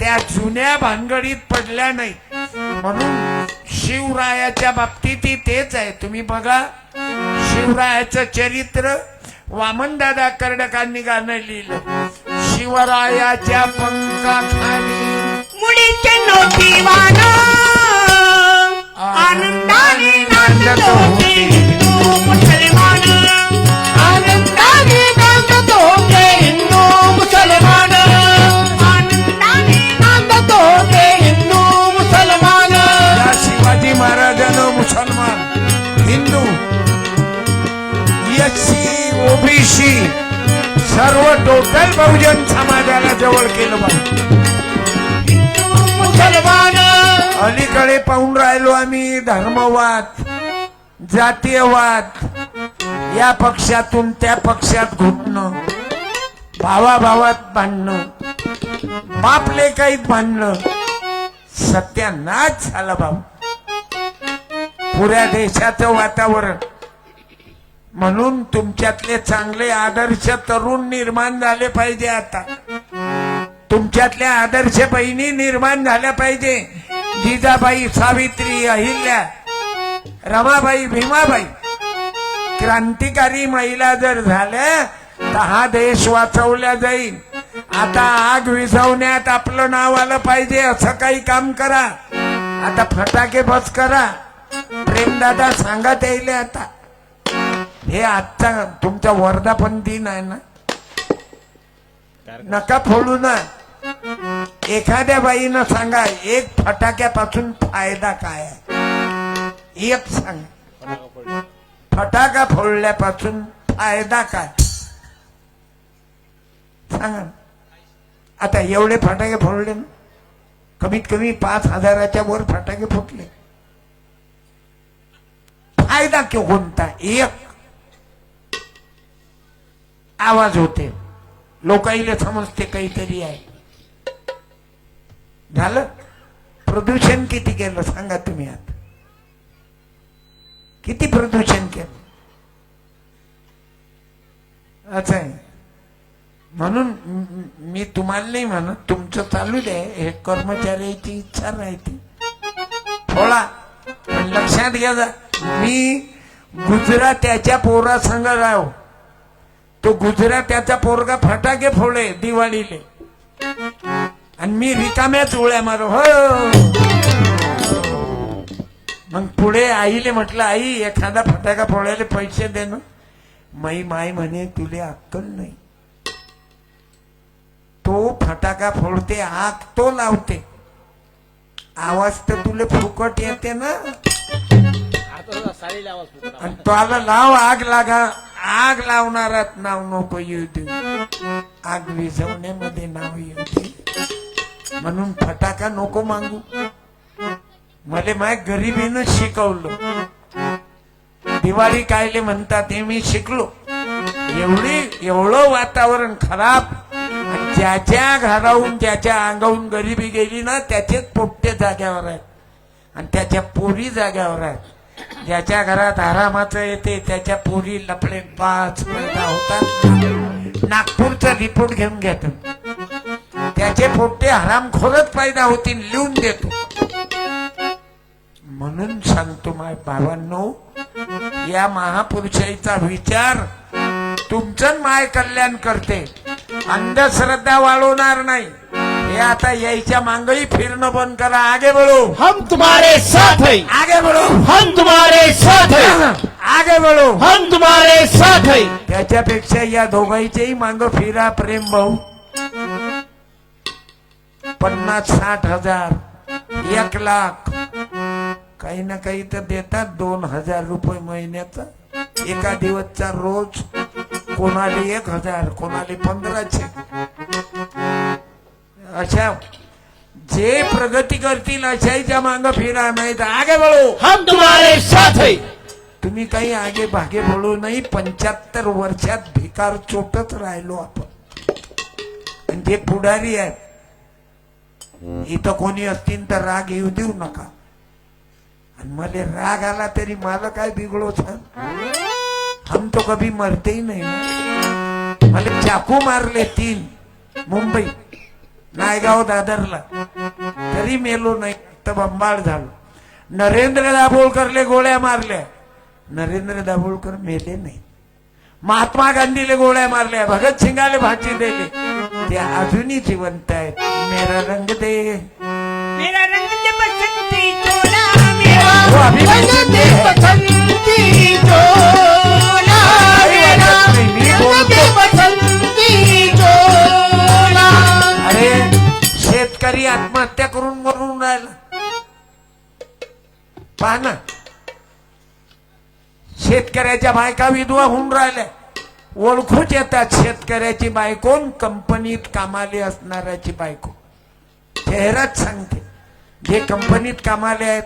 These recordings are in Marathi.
त्या जुन्या भानगडीत पडल्या नाही. म्हणून शिवरायाच्या बाबतीतही तेच आहे. तुम्ही बघा शिवरायाचं चरित्र वामनदादा कर्डकांनी गाणं लिहिलं. शिवरायाच्या पंखाखाली नोटीवान आनंदाने नांदत होते टोटल बहुजन समाजाला जवळ केलं मुसलमान अलीकडे पाहून राहिलो आम्ही धर्मवाद जातीयवाद. या पक्षातून त्या पक्षात घुटणं भावाभावात भांडणं बापले काहीत भांडणं. सत्यानाश झाला भाऊ पुऱ्या देशाचं वातावरण. म्हणून तुमच्यातले चांगले आदर्श तरुण निर्माण झाले पाहिजे आता. तुमच्यातल्या आदर्श बहिणी निर्माण झाल्या पाहिजे. जिजाबाई सावित्री अहिल्या रमाबाई भीमाबाई. क्रांतिकारी महिला जर झाल्या तर हा देश वाचवला जाईल. आता आग विझवण्यात आपलं नाव आलं पाहिजे असं काही काम करा. आता फटाके बस करा. प्रेमदादा सांगत येईल आता. हे आजचा तुमचा वर्धापन दिन आहे ना? नका फोडू ना. एखाद्या बाईनं सांगा एक फटाक्यापासून फायदा काय आहे? एक सांगा. फटाका फोडल्यापासून फायदा काय? सांगा. आता एवढे फटाके फोडले ना? कमीत कमी पाच हजाराच्या वर फटाके फुटले. फायदा कोणता एक आवाज होते. लोकाईला समजते काहीतरी आहे. झालं? प्रदूषण किती केलं सांगा तुम्ही आता. किती प्रदूषण केलं? असं आहे. म्हणून मी तुम्हाला नाही म्हणत तुमचं चालू द्या हे कर्मचाऱ्याची इच्छा राहते. थोडा लक्षात घ्या जा, मी गुजरात्याच्या पोरा संग राहो. तो गुजरात्याचा पोरगा फटाके फोडे दिवाळीले. आणि मी रिकाम्याच उळ्या मारो हो मग पुढे आईले म्हटलं आई एखादा फटाका फोडायला पैसे दे ना. माई माय म्हणे तुले अक्कल नाही. तो फटाका फोडते आग तो लावते. आवाज तर तुले फुकट येते ना. आणि त्याला लाव आग लागा. आग लावणारात नाव नको येऊ देऊ. आग विझवण्यामध्ये नाव येऊ दे. म्हणून फटाका नको मागू. मले माय गरिबीनं शिकवलं. दिवाळी कायले म्हणतात हे मी शिकलो. एवढी एवढं वातावरण खराब. ज्याच्या घराहून ज्याच्या अंगाहून गरिबी गेली ना त्याचेच पोट्टे जाग्यावर आहेत. आणि त्याच्या पोरी जाग्यावर आहेत. ज्याच्या घरात आरामाचं येते त्याच्या पोरी लफडे पाच पैदा होतात. नागपूरचा रिपोर्ट घेऊन घेतो. त्याचे पोट्टे हरामखोरच पैदा होतील लिहून देतो. म्हणून सांगतो माय बाबांनो या महापुरुषाचा विचार तुमचं माय कल्याण करते. अंधश्रद्धा वाढवणार नाही. हे आता यायच्या मांगही फिरणं बंद करा. आगे बळो हम तुम्हारे साथ हैं। आगे बळो हम तुम्हारे साथ हैं। आगे बळो हम तुम्हारे साथ हैं। त्याच्यापेक्षा या दोघांच्याही मांग फिरा प्रेम भाऊ. पन्नास साठ हजार एक लाख. काही ना काही तर देतात दोन हजार रुपये महिन्याचा. एका दिवसचा रोज कोणाला एक हजार कोणाला पंधराशे. अशा जे प्रगती करतील अशाच्या मांग फिरा नाही तर आगे बळू हम तुम्हारे साथ हैं. तुम्ही काही आगे भागे बोलू नाही पंच्याहत्तर वर्षात भिकार चोटत राहिलो आपण. आणि जे पुढारी आहेत इथं कोणी असतील तर राग येऊ देऊ नका. आणि मला राग आला तरी मला काय बिघडो हम तो कभी मरते ही नाही. मला चाकू मारले तीन मुंबई. नायगाव दादरला. तरी मेलो नाही तर बंबाळ झालो. नरेंद्र दाभोळकरले गोळ्या मारल्या. नरेंद्र दाभोळकर मेले नाही. महात्मा गांधीले गोळ्या मारल्या भगत सिंगाले फाशी दिली. ते अजूनही जिवंत आहेत. मेरा रंग दे. मेरा रंग दे बसंती चोला मेरा अभी भी रंग दे सुनते. बसंती चोला. आत्महत्या करून मरून राहिला. पहा ना. शेतकऱ्याच्या बायका विधवा होऊन राहिल्या. ओळखूच येतात शेतकऱ्याची बायको कंपनीत कामाली असणाऱ्याची बायको. चेहराच सांगते. जे कंपनीत कामाले आहेत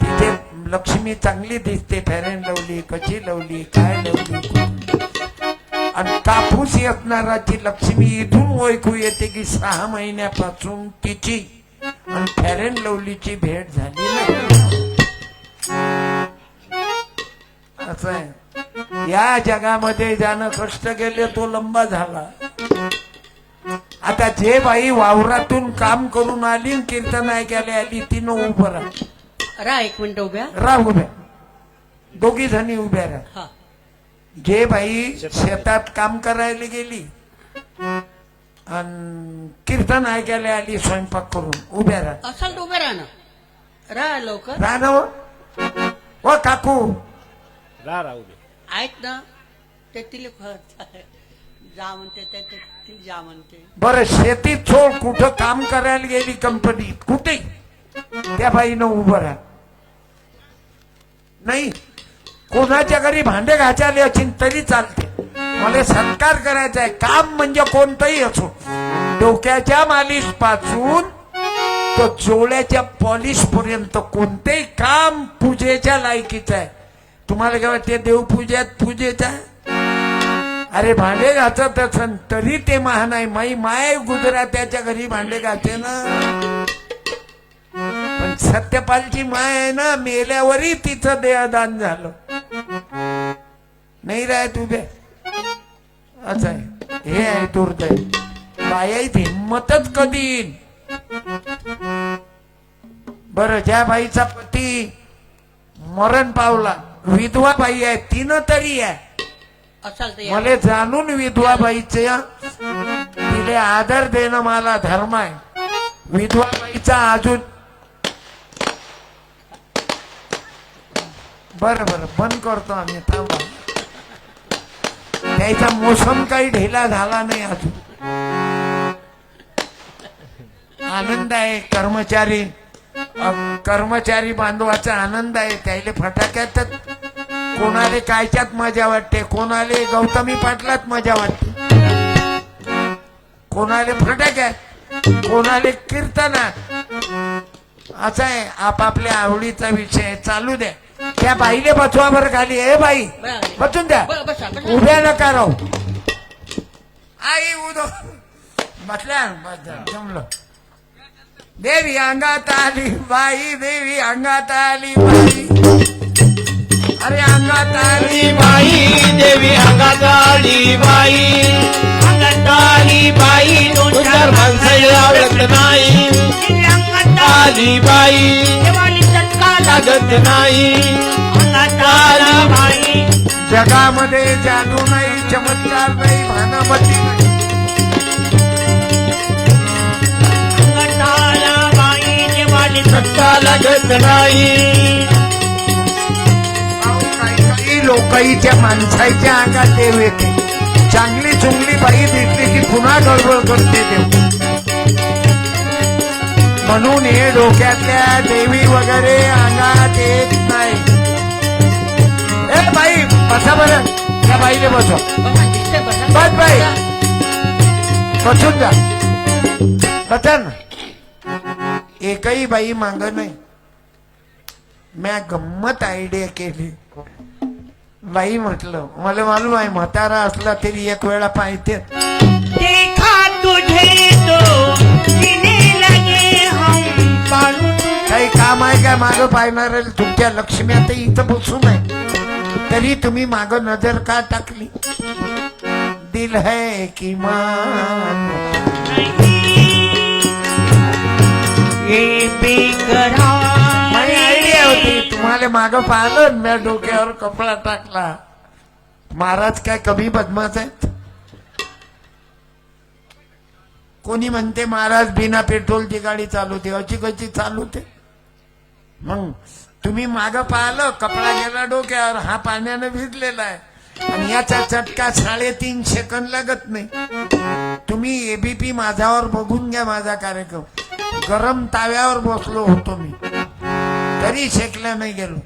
तिथे लक्ष्मी चांगली दिसते फॅरेन लवली कशी लावली काय लावली आणि कापूस असणाराची लक्ष्मी इथून ओळखू येते की सहा महिन्यापासून तिची आणि फेरेन लवलीची भेट झाली नाही. असं आहे. या जगामध्ये ज्यानं कष्ट केले तो लंबा झाला. आता जे बाई वावरातून काम करून आली कीर्तन ऐकायला आली तिनं उभं राहा. रा एक मिनिट उभ्या. राह उभ्या. दोघी जणी उभ्या राहा. हा. जे बाई शेतात काम करायला गेली आणि कीर्तन ऐकायला आली स्वयंपाक करून उभ्या राहा. असाल तर उभे राहा ना. राहा लवकर. राहा ना हो. हो काकू. रा राहू दे ऐक ना ते तिला जा म्हणते ते ते तिला जा म्हणते. बरं शेतीत सोड कुठं काम करायला गेली कंपनीत कुठे? त्या बाईनं उभं राहा. नाही कोणाच्या घरी भांडे घाचायला असेल तरी चालते. मला सत्कार करायचा आहे. काम म्हणजे कोणतंही असो. डोक्याच्या मालिशपासून तो जोड्याच्या पॉलिश पर्यंत कोणतेही काम पूजेच्या लायकीचं आहे. तुम्हाला काय वाटते देवपूजेत पूजेचा अरे भांडे घासत असन तरी ते महान आहे. माई माय गुजरात्याच्या घरी भांडे घाते ना. पण सत्यपालची माय आहे ना मेल्यावरही तिचं देहदान झालं. नाही राहत उभ्या असं आहे. हे आहे दुर्दैव बायात हिंमतच कधी येईल बर ज्या बाईचा पती मरण पावला विधवा बाई आहे तिनं तरी आहे. मला जाणून विधवा बाईचे तिले आदर देणं मला धर्म आहे. विधवा बाईचा अजून. बर बर बंद करतो आम्ही. थांबा. त्याचा मोसम काही ढिला झाला नाही अजून. आनंद आहे कर्मचारी. कर्मचारी बांधवाचा आनंद आहे. त्याला फटाक्यात कोणाले कायच्यात मजा वाटते? कोणाले गौतमी पाटलात मजा वाटते? कोणाले फटाक्यात? कोणाले कीर्तनात? असं आहे. आपापल्या आवडीचा विषय चालू द्या. त्या बाईले बसवा बरं खाली. ए बाई. बसून द्या. उभ्या नका राहू. आई उदो. बसल्या बस, जमलं. देवी अंगात आली बाई देवी अंगात आली बाई. अरे अंगात आली बाई. देवी अंगात आली बाई. अंगात आली बाई. दोन चार माणसाला आवडत नाही आली. बाई. लागत नाही. जगामध्ये जादू नाही चमत्कार नाही भानामती नाही. सत्ता लागत नाही. लोकाईच्या माणसाच्या अंगात देव येते. चांगली चुंगली बाई दिसली की पुन्हा गडबड करते देव. म्हणून हे डोक्यातल्या देवी वगैरे अंगात येत नाही. ए बाई बसा बरं. त्या बाईले बसवा. बसा, दिसते, बसा. बस बाई. बसून जा. बसा ना. एकही बाई माग नाही. म्या गंमत आयडिया केली. बाई म्हटलं मला मालूम आहे म्हातारा असला तरी एक वेळा पाहिजे. काही काम आहे काय मागं पाहणार तुमच्या लक्ष्मी आता इथं बसून आहे. तरी तुम्ही माग नजर का टाकली? दिल है की आयडिया होती तुम्हाला माग पाहिलं मी डोक्यावर कपडा टाकला. महाराज काय कमी बदमाश आहेत? कोणी म्हणते महाराज बिना पेट्रोलची गाडी चालवते अशी कशी चालवते मग तुम्ही माग पाहिलं कपडा गेला डोक्यावर हा पाण्यानं भिजलेला आहे. आणि याचा चटका साडेतीन सेकंद लागत नाही. तुम्ही एबीपी माझ्यावर बघून घ्या माझा कार्यक्रम. गरम ताव्यावर बसलो होतो मी. तरी शेकल्या नाही गेलो.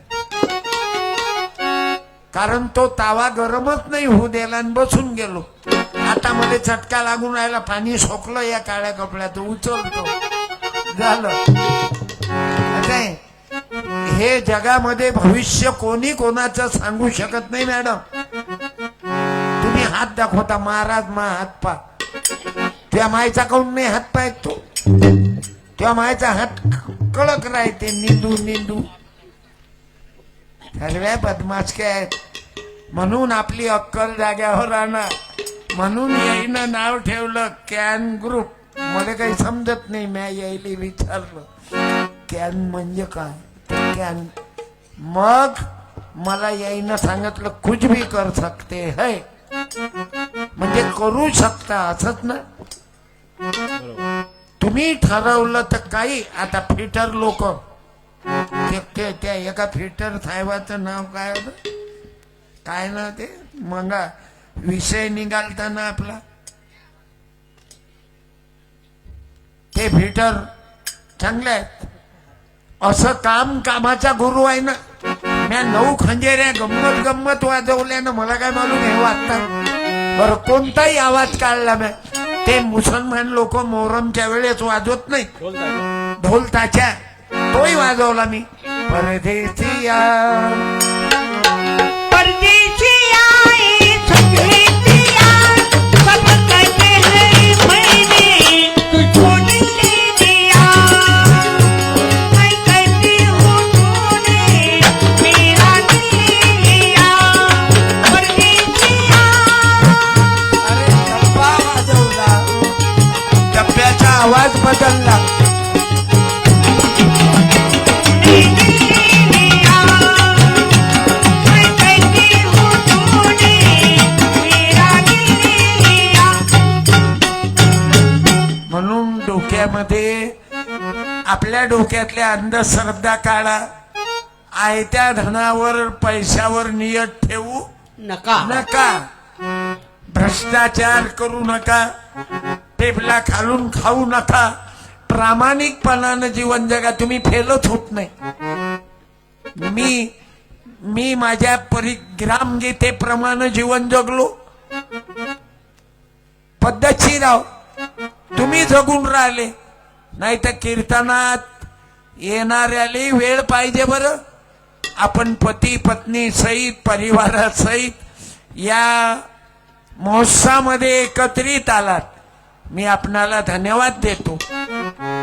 कारण तो तावा गरमच नाही होऊ दिला आणि बसून गेलो. आता मध्ये चटका लागून राहिला पाणी सोकलं या काळ्या कपड्यात उचलतो. झालं. आता हे- जगामध्ये भविष्य कोणी कोणाचं सांगू शकत नाही मॅडम. तुम्ही हात दाखवता महाराज मा हात पा त्या मायचा काऊन नाही हात पाय तो? त्या मायचा हात कडक राहते निंदू निंदू. सर्व बदमाशके आहेत म्हणून आपली अक्कल जाग्यावर राहणार. म्हणून येईनं नाव ठेवलं कॅन ग्रुप. मला काही समजत नाही म्या यायला विचारलं. कॅन म्हणजे काय? कॅन मग मला याईनं सांगितलं कुछ भी कर सकते है. म्हणजे करू शकता असंच ना? तुम्ही ठरवलं तर काही आता फिटर लोक त्या एका फिटर साहेबाचं नाव काय होतं? काय ना ते? मग विषय निघालता ना आपला. ते फिटर चांगले आहेत. असं काम कामाचा गुरु आहे ना. म्या नऊ खंजेऱ्या गंमत गंमत वाजवल्यानं मला काय मालूम हे वाजतात बरं कोणताही आवाज काढला म्या. ते मुसलमान लोक मोहरमच्या वेळेस वाजवत नाही. ढोल ताच्या तोही वाजवला मी. परदेसिया डोक्यामध्ये आपल्या डोक्यातल्या अंधश्रद्धा काढा आयत्या धनावर पैशावर नियत ठेवू नका. नका. भ्रष्टाचार करू नका. टेबला खालून खाऊ नका. प्रामाणिकपणानं जीवन जगा. तुम्ही फेलच होत नाही. मी मी माझ्या परिग्राम गीतेप्रमाणे जीवन जगलो. पद्धतशीर आहो. तुम्ही जगून राहिले. नाही तर कीर्तनात येणाऱ्याला वेळ पाहिजे बरं. आपण पती पत्नी सहित परिवारासहित या महोत्सवामध्ये एकत्रित आलात. मी आपणाला धन्यवाद देतो.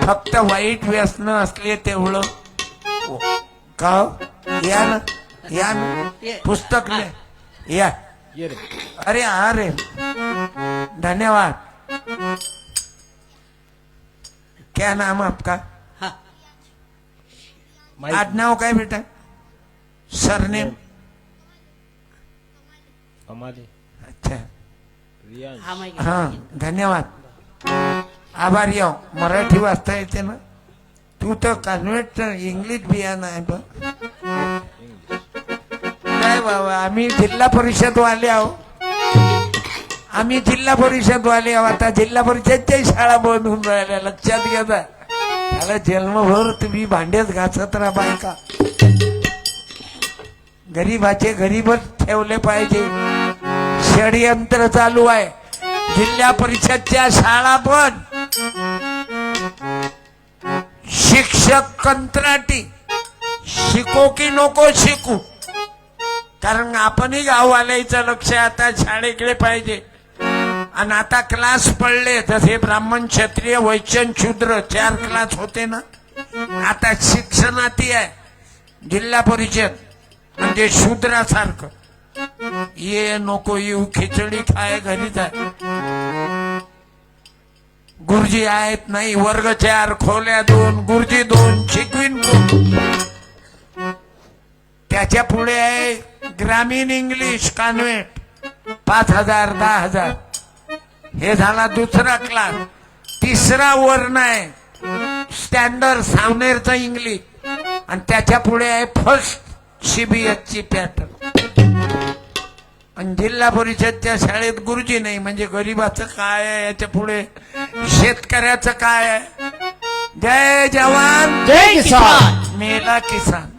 फक्त वाईट व्यसन असले तेवढं. का? हो? या ना. या ना. पुस्तक या. अरे हा रे. धन्यवाद. क्या नाम आपका? हाँ। आडनाव काय बेटा? सरनेम? कमाले अच्छा। हाँ हा धन्यवाद। आभारी आहो मराठी वाचता येते ना? तू तर कन्व्हर्ट इंग्लिश बियाणं आहे बघ काय बाबा आम्ही जिल्हा परिषद वाले आहो। आम्ही जिल्हा परिषद वाले आहो आता जिल्हा परिषदच्याही शाळा बंद होऊन राहिल्या. लक्षात घ्या त्याला जन्मभर तुम्ही भांडेच घासत राहा बायका. गरीबाचे गरीबच ठेवले पाहिजे. षडयंत्र चालू आहे. जिल्हा परिषदच्या शाळा पण. शिक्षक कंत्राटी. शिको की नको शिकू. कारण आपणही गाववाल्याचं लक्ष आता शाळेकडे पाहिजे. आणि आता क्लास पडले तसे ब्राह्मण क्षत्रिय वैचन शूद्र चार क्लास होते ना? आता शिक्षणाती आहे जिल्हा परिषद. म्हणजे शूद्रासारखं. ये नको येऊ खिचडी खाय घरीच आहे गुरुजी आहेत नाही वर्ग चार खोल्या दोन गुरुजी दोन शिकवीन त्याच्या पुढे आहे ग्रामीण इंग्लिश कॉन्व्हेंट. पाच हजार दहा हजार. हे झाला दुसरा क्लास तिसरा वर्ण आहे. स्टँडर्ड सावनेरचा इंग्लिश आणि त्याच्या पुढे आहे फर्स्ट सीबीएसची पॅटर्न आणि जिल्हा परिषदच्या शाळेत गुरुजी नाही म्हणजे गरीबाचं काय आहे याच्यापुढे? शेतकऱ्याचं काय आहे? जय जवान. जय किसान. मेला किसान.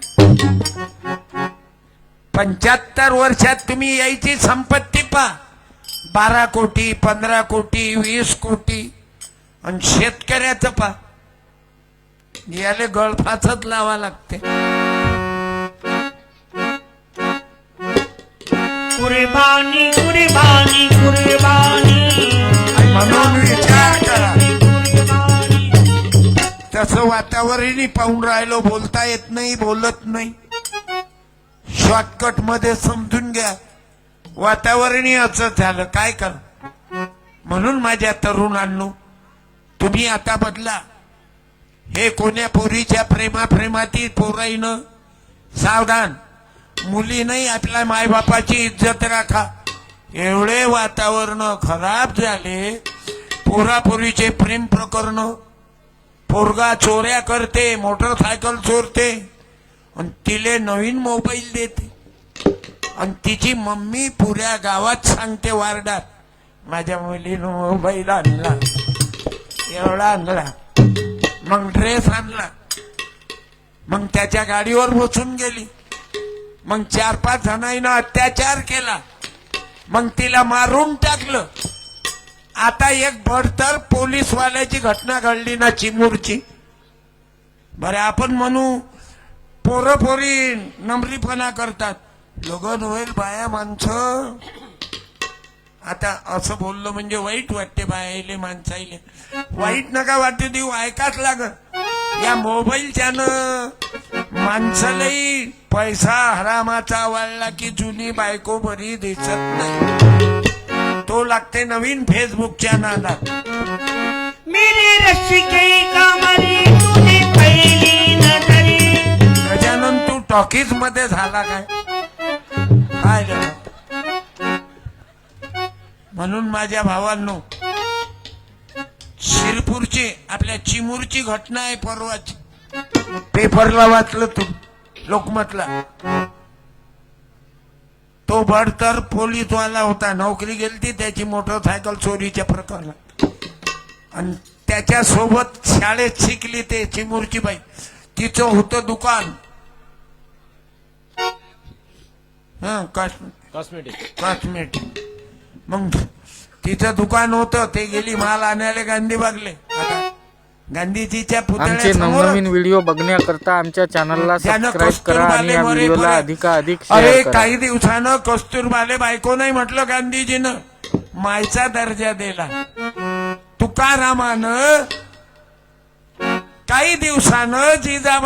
पंच्याहत्तर वर्षात तुम्ही यायची संपत्ती पा बारा कोटी पंधरा कोटी वीस कोटी. आणि शेतकऱ्याचं पा. याले गळफासच लावा लागते. कुर्बानी कुर्बानी कुर्बानी. म्हणून विचार करा. तसं वातावरणही पाहून राहिलो बोलता येत नाही बोलत नाही. शॉर्टकटमध्ये समजून घ्या. वातावरणही असं झालं. काय कर? म्हणून माझ्या तरुणांनो तुम्ही आता बदला. हे कोण्या पोरीच्या प्रेमा प्रेमातील पोराईनं? सावधान. मुलीनंही आपल्या मायबापाची इज्जत राखा. एवढे वातावरण खराब झाले. पोरापोरीचे प्रेम प्रकरण. पोरगा चोऱ्या करते मोटरसायकल चोरते. आणि तिले नवीन मोबाईल देते. आणि तिची मम्मी पुऱ्या गावात सांगते वार्डात माझ्या मुलीनं मोबाईल आणला एवढा आणला मग ड्रेस आणला मग त्याच्या गाडीवर बसून गेली मग चार पाच जणांना अत्याचार केला मग तिला मारून टाकलं. आता एक बडतर पोलीसवाल्याची घटना घडली ना चिमूरची. बरे आपण म्हणू पोरं पोरी नमरीपणा करतात. लगन होईल बाया माणसं. आता असं बोललं म्हणजे वाईट वाटते बायाले माणसाईले. वाईट नका वाटते देऊ ऐकाच लागत या मोबाईलच्यानं माणसालाही पैसा हरामाचा वाढला की जुनी बायको बरी दिसत नाही. तो लागते नवीन फेसबुकच्या नादात नजरी गजानन तू टॉकीजमध्ये झाला काय? काय म्हणून माझ्या भावांनो शिरपूरची आपल्या चिमूरची घटना आहे परवाची. पेपरला वाचलं तू लोकमतला. तो बडतर पोलीसवाला होता. नोकरी गेलती त्याची मोटरसायकल चोरीच्या प्रकरणात. आणि त्याच्या सोबत शाळेत शिकली ते चिमूरची बाई. तिचं होतं दुकान. हा कॉस्मेटिक कॉस्मेटिक मग तिचं दुकान होतं ते गेली माल आणायला गांधी बागले आता गांधीजीच्या आमचे पुतळ्यासमोर नवनवीन व्हिडिओ बघण्याकरता आमच्या चॅनलला सबस्क्राईब करा आणि कस्तुरबाले या मरे व्हिडिओला. अधिकाधिक अरे शेअर करा. काही दिवसानं कस्तुरबाले बायको नाही म्हटलं गांधीजीनं. मायचा दर्जा दिला. तुकारामानं काही दिवसानं जिजाबाई